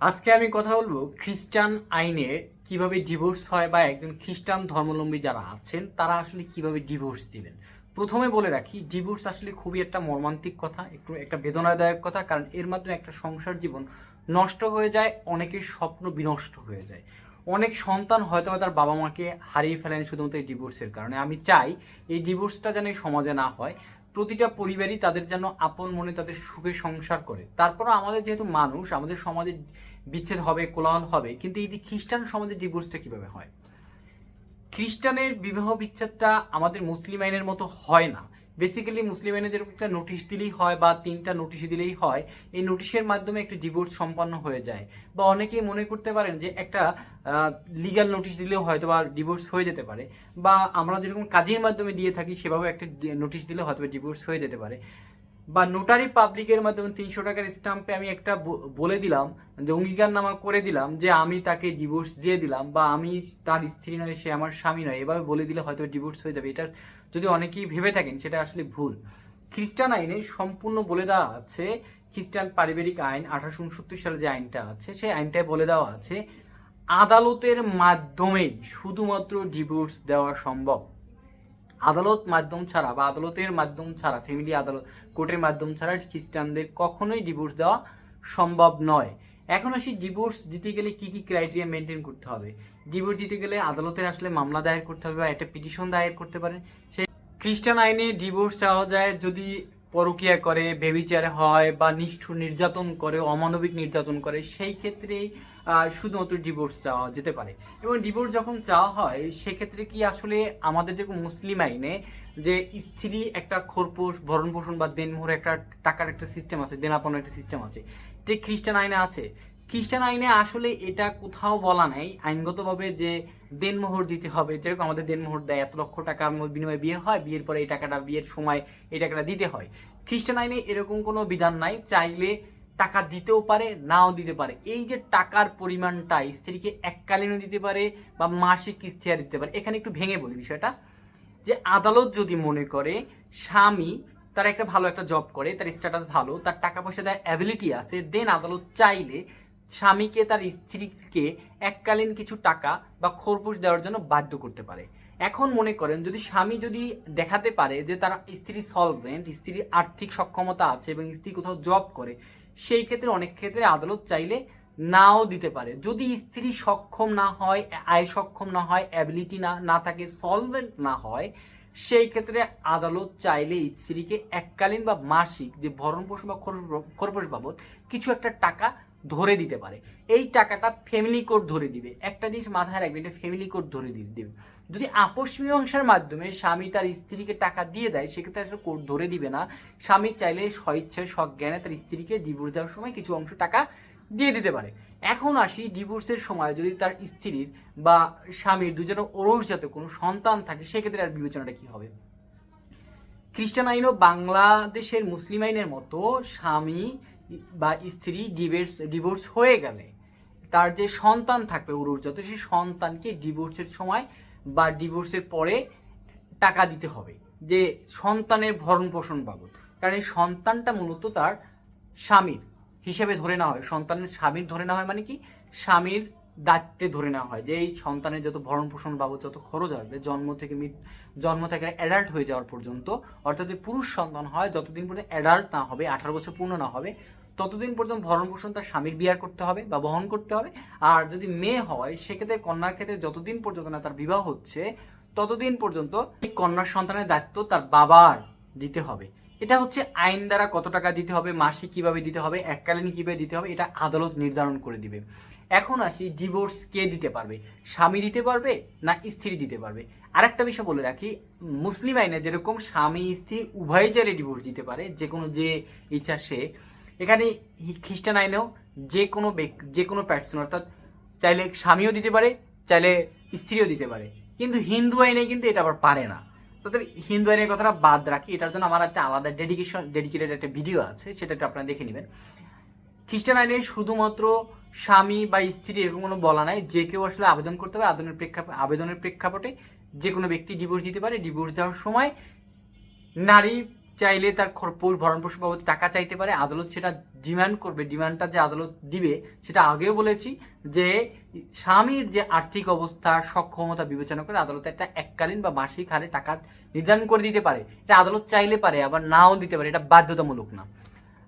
আজকে আমি কথা বলব খ্রিস্টান আইনে কীভাবে ডিভোর্স হয় বা একজন খ্রিস্টান ধর্মাবলম্বী যারা আছেন, তারা আসলে কীভাবে ডিভোর্স দিবেন প্রথমে বলে রাখি ডিভোর্স আসলে খুবই একটা মর্মান্তিক কথা, একটু একটা বেদনাদায়ক কথা, কারণ এর মাধ্যমে একটা সংসার জীবন নষ্ট হয়ে যায়, অনেকের স্বপ্ন বিনষ্ট হয়ে যায়। অনেক সন্তান হয়তো তার বাবা মাকে হারিয়ে ফেলেন শুধুমাত্র এই ডিভোর্সের কারণে। আমি চাই এই ডিভোর্সটা যেন সমাজে না হয়। প্রতিটা পরিবারই তাদের যেন আপন মনে তাদের সুখে সংসার করে। তারপর আমাদের যেহেতু মানুষ, আমাদের সমাজে বিচ্ছেদ হবে, কোলাহল হবে, কিন্তু এই খ্রিস্টান সমাজে ডিভোর্সটা কীভাবে হয়? খ্রিস্টানের বিবাহ বিচ্ছেদটা আমাদের মুসলিম আইনের মতো হয় না। বেসিক্যালি মুসলিম আইনে একটা নোটিশ দিলেই হয় বা তিনটা নোটিশ দিলেই হয়। এই নোটিশের মাধ্যমে একটা ডিভোর্স সম্পন্ন হয়ে যায়। বা অনেকেই মনে করতে পারেন যে একটা লিগাল নোটিশ দিলেও হয়তো বা ডিভোর্স হয়ে যেতে পারে। বা আমরা যেরকম কাজের মাধ্যমে দিয়ে থাকি সেভাবে একটা নোটিশ দিলে হয়তো ডিভোর্স হয়ে যেতে পারে। বা নোটারি পাবলিকের মাধ্যমে তিনশো টাকার স্টাম্পে আমি একটা বলে দিলাম, যে অঙ্গীকারনামা করে দিলাম, যে আমি তাকে ডিভোর্স দিয়ে দিলাম, বা আমি তার স্ত্রী নয়, সে আমার স্বামী নয়, এভাবে বলে দিলে হয়তো ডিভোর্স হয়ে যাবে। এটা যদি অনেকেই ভেবে থাকেন, সেটা আসলে ভুল। খ্রিস্টান আইনে সম্পূর্ণ বলে দেওয়া আছে, খ্রিস্টান পারিবারিক আইন আঠারোশো উনসত্তর সালে যে আইনটা আছে, সেই আইনটায় বলে দেওয়া আছে, আদালতের মাধ্যমেই শুধুমাত্র ডিভোর্স দেওয়া সম্ভব। আদালত মাধ্যম ছাড়া বা আদালতের মাধ্যম ছাড়া ফ্যামিলি আদালত কোর্টের মাধ্যম ছাড়া খ্রিস্টানদের কখনোই ডিভোর্স দেওয়া সম্ভব নয়। এখন আসি ডিভোর্স দিতে গেলে কি কি ক্রাইটেরিয়া মেনটেন করতে হবে? ডিভোর্স দিতে গেলে আদালতের আসলে মামলা দায়ের করতে হবে বা একটা পিটিশন দায়ের করতে পারেন। সেই খ্রিস্টান আইনে ডিভোর্স চাওয়া যায় যদি পরকিয়া করে, বেবিচার হয় বা নিষ্ঠুর নির্যাতন করে, অমানবিক নির্যাতন করে, সেই ক্ষেত্রে শুধুমাত্র ডিভোর্স চাওয়া যেতে পারে। এবং ডিভোর্স যখন চাওয়া হয়, সেক্ষেত্রে কি আসলে আমাদের যে মুসলিম আইনে যে স্ত্রী একটা খোরপোষ ভরণ পোষণ বা দেনমোহর একটা টাকার একটা সিস্টেম আছে, দেনাপনের একটা সিস্টেম আছে এটা খ্রিস্টান আইনে আছে। খ্রিস্টান আইনে আসলে এটা কোথাও বলা নেই। আইনগতভাবে যে দেনমোহর দিতে হবে, যেরকম আমাদের দেনমোহর দেয়, এত লক্ষ টাকার বিনিময়ে বিয়ে হয়, বিয়ের পরে এই টাকাটা, বিয়ের সময় এই টাকাটা দিতে হয়। খ্রিস্টান আইনে এরকম কোনো বিধান নাই, চাইলে টাকা দিতেও পারে, নাও দিতে পারে। এই যে টাকার পরিমাণটা, স্ত্রীকে এককালীনও দিতে পারে বা মাসিক কিস্তি আর দিতে পারে, এখানে একটু ভেঙে বলি বিষয়টা। যে আদালত যদি মনে করে স্বামী তার একটা ভালো একটা জব করে, তার স্ট্যাটাস ভালো, তার টাকা পয়সা দেওয়ার অ্যাবিলিটি আছে দেন আদালত চাইলে স্বামীকে, তার স্ত্রীকে এককালীন কিছু টাকা বা খোরপোশ দেওয়ার জন্য বাধ্য করতে পারে। এখন মনে করেন, যদি স্বামী যদি দেখাতে পারে যে তার স্ত্রী সলভেন্ট স্ত্রীর আর্থিক সক্ষমতা আছে এবং স্ত্রী কোথাও জব করে, সেই ক্ষেত্রে অনেক ক্ষেত্রে আদালত চাইলে নাও দিতে পারে। যদি স্ত্রী সক্ষম না হয়, আয় সক্ষম না হয় অ্যাবিলিটি না না থাকে সলভেন্ট না হয় সেই ক্ষেত্রে আদালত চাইলে স্ত্রীকে এককালীন বা মাসিক যে ভরণ পোষণ বা খরপোশ বাবদ কিছু একটা টাকা ধরে দিতে পারে। এই টাকাটা ফ্যামিলি কোর্ট ধরে দিবে। একটা জিনিস মাথায় রাখবে, এটা ফ্যামিলি কোর্ট ধরে দিয়ে দেবে। যদি আপোষ মীমাংসার মাধ্যমে স্বামী তার স্ত্রীকে টাকা দিয়ে দেয়, সেক্ষেত্রে আসলে কোর্ট ধরে দিবে না। স্বামী চাইলে স্বইচ্ছায় সজ্ঞানে তার স্ত্রীকে ডিভোর্স দেওয়ার সময় কিছু অংশ টাকা দিয়ে দিতে পারে। এখন আসি ডিভোর্সের সময় যদি তার স্ত্রীর বা স্বামীর ওরস যাতে কোনো সন্তান থাকে, সেক্ষেত্রে আর বিবেচনাটা কী হবে? খ্রিস্টান আইনও বাংলাদেশের মুসলিম আইনের মতো স্বামী বা স্ত্রী ডিভোর্স ডিভোর্স হয়ে গেলে তার যে সন্তান থাকবে উরুজাত সেই সন্তানকে ডিভোর্সের সময় বা ডিভোর্সের পরে টাকা দিতে হবে যে সন্তানের ভরণ পোষণ বাবদ। কারণ এই সন্তানটা মূলত তার স্বামীর। হিসেবে ধরে নেওয়া হয়। সন্তানের স্বামীর ধরে নেওয়া হয় মানে কি? স্বামীর দায়িত্বে ধরে নেওয়া হয় যে এই সন্তানের যত ভরণ পোষণ বাবদ যত খরচ আসবে, জন্ম থেকে জন্ম থেকে অ্যাডাল্ট হয়ে যাওয়ার পর্যন্ত, অর্থাৎ পুরুষ সন্তান হয়, যতদিন পর্যন্ত অ্যাডাল্ট না হবে, আঠারো বছর পূর্ণ না হবে, ততদিন পর্যন্ত ভরণ পোষণ তার স্বামীর বিয়ার করতে হবে বা বহন করতে হবে। আর যদি মেয়ে হয়, সেক্ষেত্রে কন্যার ক্ষেত্রে যতদিন পর্যন্ত না তার বিবাহ হচ্ছে, ততদিন পর্যন্ত এই কন্যার সন্তানের দায়িত্ব তার বাবার দিতে হবে। এটা হচ্ছে আইন দ্বারা কত টাকা দিতে হবে, মাসিক কীভাবে দিতে হবে, এককালীন কীভাবে দিতে হবে, এটা আদালত নির্ধারণ করে দিবে। এখন আসি ডিভোর্স কে দিতে পারবে? স্বামী দিতে পারবে না স্ত্রী দিতে পারবে? আরেকটা বিষয় বলে রাখি, মুসলিম আইনে যেরকম স্বামী, স্ত্রী উভয় চাইলে ডিভোর্স দিতে পারে যে কোনো যে ইচ্ছা সে, এখানে খ্রিস্টান আইনেও যে কোনো যে কোনো পার্সন অর্থাৎ চাইলে স্বামীও দিতে পারে, চাইলে স্ত্রীও দিতে পারে। কিন্তু হিন্দু আইনে কিন্তু এটা আবার পারে না। তো তবে হিন্দু আইনের কথাটা বাদ রাখি, এটার জন্য আমার একটা আলাদা ডেডিকেশন ডেডিকেটেড একটা ভিডিও আছে, সেটা একটু আপনারা দেখে নেবেন। খ্রিস্টান আইনে শুধুমাত্র স্বামী বা স্ত্রী এরকম কোনো বলা নাই, যে কেউ আসলে আবেদন করতে হবে আবেদনের প্রেক্ষাপ, আবেদনের প্রেক্ষাপটে যে কোনো ব্যক্তি ডিভোর্স দিতে পারে। ডিভোর্স দেওয়ার সময় নারী চাইলে তার ভরণ পোষণ বাবদ টাকা চাইতে পারে। আদালত সেটা ডিমান্ড করবে। ডিমান্ডটা যে আদালত দিবে, সেটা আগেও বলেছি যে স্বামীর যে আর্থিক অবস্থা, সক্ষমতা বিবেচনা করে আদালত একটা এককালীন বা মাসিক হারে টাকা নির্ধারণ করে দিতে পারে। এটা আদালত চাইলে পারে, আবার নাও দিতে পারে। এটা বাধ্যতামূলক না।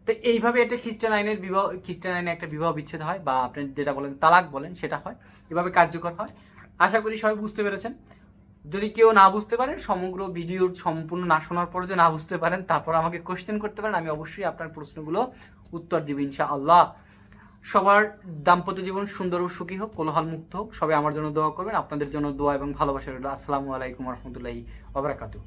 তো এইভাবে একটা খ্রিস্টান আইনের বিবাহ, খ্রিস্টান আইনে একটা বিবাহ বিচ্ছেদ হয়, বা আপনি যেটা বলেন, তালাক বলেন, সেটা হয়। এভাবে কার্যকর হয়। আশা করি সবাই বুঝতে পেরেছেন। যদি কেউ না বুঝতে পারেন সমগ্র ভিডিওর সম্পূর্ণ না শোনার পরে যদি না বুঝতে পারেন, তারপর আমাকে কোয়েশ্চেন করতে পারেন, আমি অবশ্যই আপনার প্রশ্নগুলো উত্তর দিব ইনশা আল্লাহ সবার দাম্পত্য জীবন সুন্দর ও সুখী হোক, কোলাহল মুক্ত হোক। সবাই আমার জন্য দোয়া করবেন। আপনাদের জন্য দোয়া এবং ভালোবাসা রইল। আসসালামু আলাইকুম রহমতুল্লাহি ওবরাকাতু